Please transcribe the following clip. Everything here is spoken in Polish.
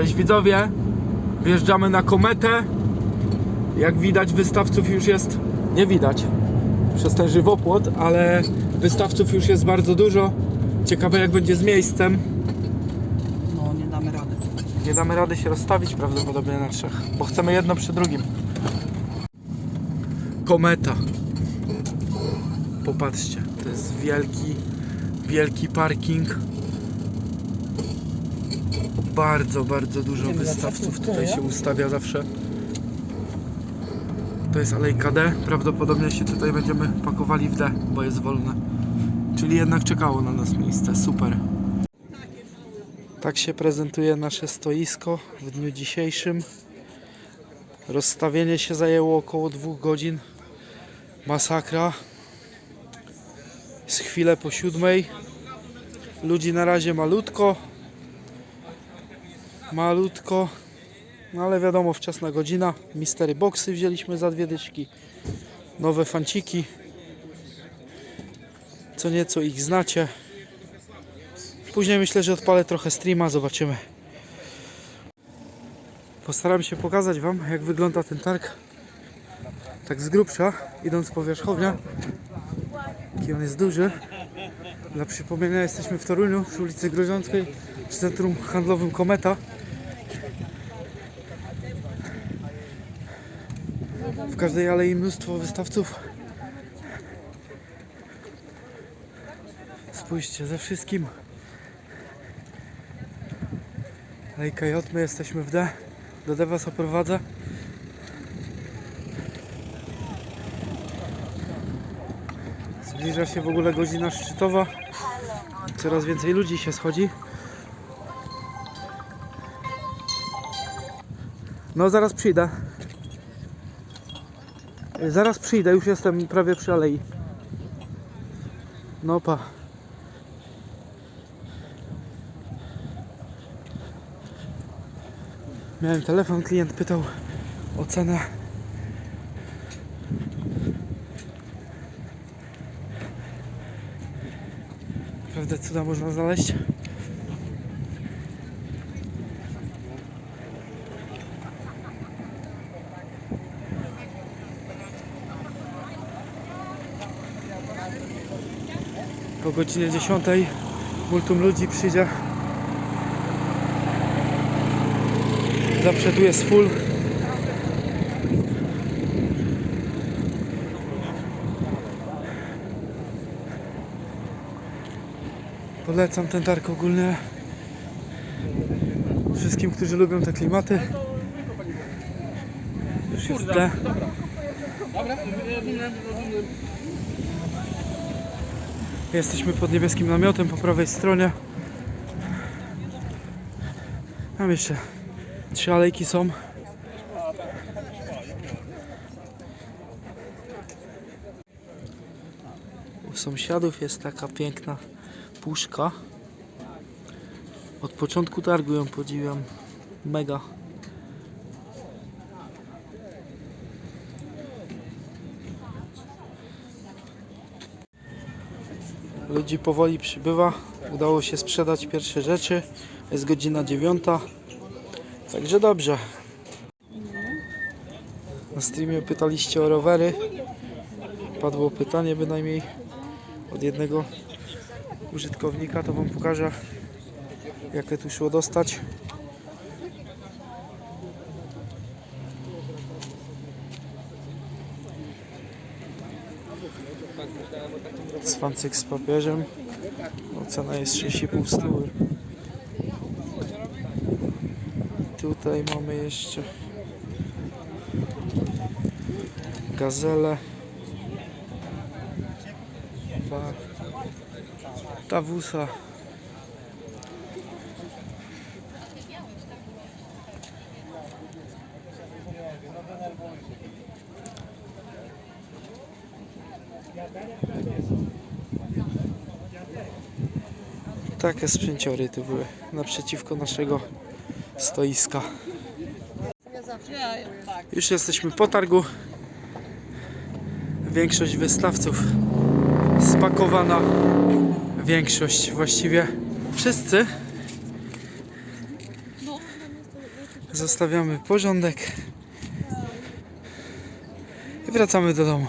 Cześć widzowie, wjeżdżamy na kometę. Jak widać wystawców już jest, nie widać przez ten żywopłot, ale wystawców już jest bardzo dużo. Ciekawe jak będzie z miejscem. No, nie damy rady. Nie damy rady się rozstawić prawdopodobnie na trzech, bo chcemy jedno przy drugim. Kometa. Popatrzcie, to jest wielki, wielki parking. Bardzo, bardzo dużo Wiemy, wystawców tutaj się ustawia zawsze. To jest alejka D. Prawdopodobnie się tutaj będziemy pakowali w D, bo jest wolne. Czyli jednak czekało na nas miejsce. Super. Tak się prezentuje nasze stoisko w dniu dzisiejszym. Rozstawienie się zajęło około dwóch godzin. Masakra. Z chwilę po siódmej. Ludzi na razie malutko. Malutko. No ale wiadomo, wczesna godzina. Mistery boxy wzięliśmy za dwie dyszki. Nowe fanciki. Co nieco ich znacie. Później myślę, że odpalę trochę streama, zobaczymy. Postaram się pokazać Wam, jak wygląda ten targ. Tak z grubsza, idąc po wierzchownia. Jaki on jest duży. Dla przypomnienia jesteśmy w Toruniu, przy ulicy Groziąckiej, w centrum handlowym Kometa. W każdej alei mnóstwo wystawców. Spójrzcie, ze wszystkim. Lejka J, my jesteśmy w D. Do D was oprowadzę. Zbliża się w ogóle godzina szczytowa. Coraz więcej ludzi się schodzi. No zaraz przyjdę. Zaraz przyjdę, już jestem prawie przy alei. No pa. Miałem telefon, klient pytał o cenę. Naprawdę cuda można znaleźć. Po godzinie 10 multum ludzi przyjdzie. Zawsze tu jest full. Polecam ten targ ogólnie wszystkim, którzy lubią te klimaty. Już jest D. Jesteśmy pod niebieskim namiotem po prawej stronie. Tam jeszcze trzy alejki są. U sąsiadów jest taka piękna puszka. Od początku targu ją podziwiam. Mega. Ludzi powoli przybywa. Udało się sprzedać pierwsze rzeczy. Jest godzina dziewiąta. Także dobrze. Na streamie pytaliście o rowery. Padło pytanie bynajmniej od jednego użytkownika. To Wam pokażę jak to tu szło dostać. Cwancyk z papieżem. No, cena jest 6,5 stówy. Tutaj mamy jeszcze gazelę. Dwa. Tawusa. Takie sprzęciory tu były naprzeciwko naszego stoiska. Już jesteśmy po targu. Większość wystawców spakowana. Większość właściwie. Wszyscy. Zostawiamy porządek. I wracamy do domu.